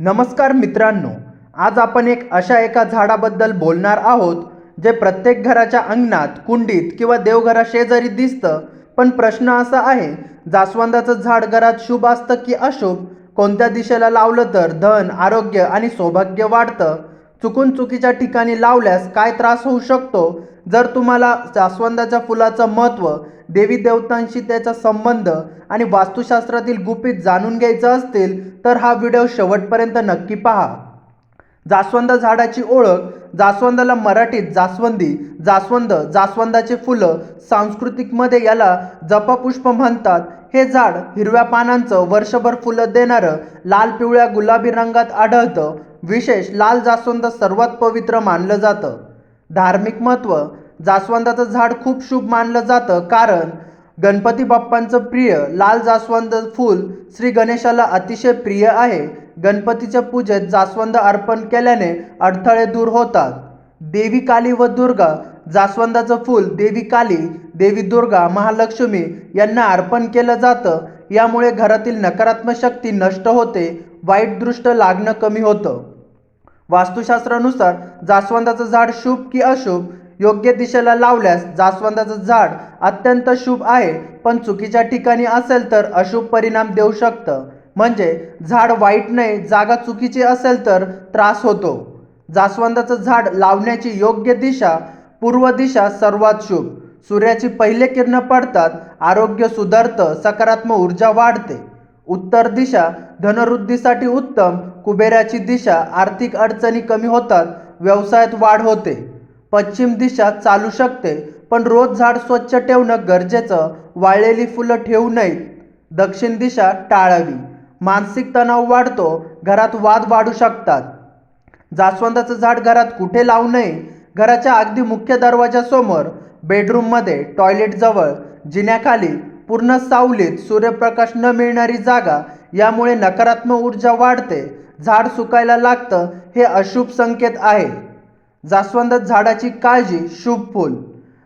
नमस्कार मित्रांनो आज आपण एक अशा एका झाडाबद्दल बोलणार आहोत जे प्रत्येक घराच्या अंगणात कुंडीत किंवा देवघरा शेजारी दिसतं पण प्रश्न असा आहे जास्वंदाचं झाड घरात शुभ असतं की अशुभ? कोणत्या दिशेला लावलं तर धन आरोग्य आणि सौभाग्य वाढतं? चुकून चुकीच्या ठिकाणी लावल्यास काय त्रास होऊ शकतो? जर तुम्हाला जास्वंदाच्या फुलाचं महत्त्व देवी देवतांशी त्याचा संबंध आणि वास्तुशास्त्रातील गुपित जाणून घ्यायचं असतील तर हा व्हिडिओ शेवटपर्यंत नक्की पहा. जास्वंद झाडाची ओळख जास्वंदाला मराठीत जास्वंदी जास्वंद जास्वंदाचे फुलं सांस्कृतिकमध्ये याला जपपुष्प म्हणतात. हे झाड हिरव्या पानांचं वर्षभर फुलं देणारं लाल पिवळ्या गुलाबी रंगात आढळतं. विशेष लाल जास्वंद सर्वात पवित्र मानलं जातं. धार्मिक महत्त्व जास्वंदाचं झाड खूप शुभ मानलं जातं कारण गणपती बाप्पांचं प्रिय लाल जास्वंद फूल श्री गणेशाला अतिशय प्रिय आहे. गणपतीच्या पूजेत जास्वंद अर्पण केल्याने अडथळे दूर होतात. देवी काली व दुर्गा जास्वंदाचं फूल देवी काली देवी दुर्गा महालक्ष्मी यांना अर्पण केलं जातं. यामुळे घरातील नकारात्मक शक्ती नष्ट होते वाईट दृष्ट लागणं कमी होतं. वास्तुशास्त्रानुसार जास्वंदाचं झाड शुभ की अशुभ योग्य दिशेला लावल्यास जास्वंदाचं झाड अत्यंत शुभ आहे पण चुकीच्या ठिकाणी असेल तर अशुभ परिणाम देऊ शकतं. म्हणजे झाड वाईट नाही जागा चुकीची असेल तर त्रास होतो. जास्वंदाचं झाड लावण्याची योग्य दिशा पूर्व दिशा सर्वात शुभ. सूर्याची पहिले किरण पडतात आरोग्य सुधारतं सकारात्मक ऊर्जा वाढते. उत्तर दिशा धनवृद्धीसाठी उत्तम कुबेराची दिशा आर्थिक अडचणी कमी होतात व्यवसायात वाढ होते. पश्चिम दिशा चालू शकते पण रोज झाड स्वच्छ ठेवणं गरजेचं वाळलेली फुलं ठेवू नयेत. दक्षिण दिशा टाळावी. मानसिक तणाव वाढतो घरात वाद वाढू शकतात. जास्वंदाचं झाड घरात कुठे लावू नये? घराच्या अगदी मुख्य दरवाजासमोर बेडरूममध्ये टॉयलेटजवळ जिन्याखाली पूर्ण सावलीत सूर्यप्रकाश न मिळणारी जागा यामुळे नकारात्मक ऊर्जा वाढते. झाड सुकायला लागतं हे अशुभ संकेत आहे. जास्वंद झाडाची काळजी शुभ फूल.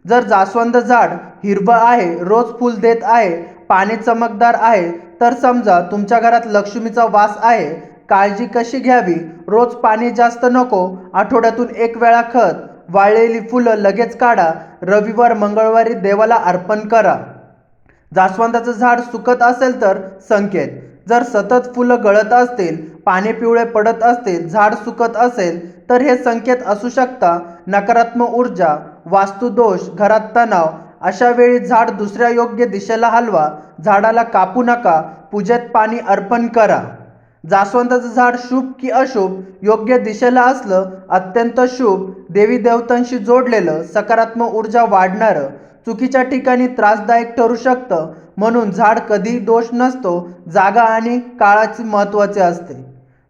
जर जास्वंद झाड हिरवं आहे रोज फूल देत आहे पाणी चमकदार आहे तर समजा तुमच्या घरात लक्ष्मीचा वास आहे काळजी कशी घ्यावी? रोज पाणी जास्त नको आठवड्यातून एक वेळा खत वाळलेली फुलं लगेच काढा रविवार मंगळवारी देवाला अर्पण करा. जास्वंदाचं झाड सुकत असेल तर संकेत. जर सतत फुलं गळत असतील पाने पिवळे पडत असतील झाड सुकत असेल तर हे संकेत असू शकता. नकारात्मक ऊर्जा वास्तुदोष घरात तणाव अशा वेळी झाड दुसऱ्या योग्य दिशेला हलवा झाडाला कापू नका पूजेत पाणी अर्पण करा. जास्वंदाचं झाड शुभ की अशुभ योग्य दिशेला असलं अत्यंत शुभ देवी देवतांशी जोडलेलं सकारात्मक ऊर्जा वाढणारं चुकीच्या ठिकाणी त्रासदायक ठरू शकतं म्हणून झाड कधी दोष नसतो जागा आणि काळाची महत्त्वाचे असते.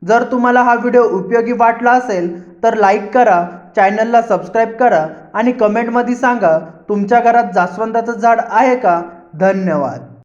जर तुम्हाला हा व्हिडिओ उपयोगी वाटला असेल तर लाईक करा चॅनलला सबस्क्राईब करा आणि कमेंटमध्ये सांगा तुमच्या घरात जास्वंदाचं झाड आहे का? धन्यवाद.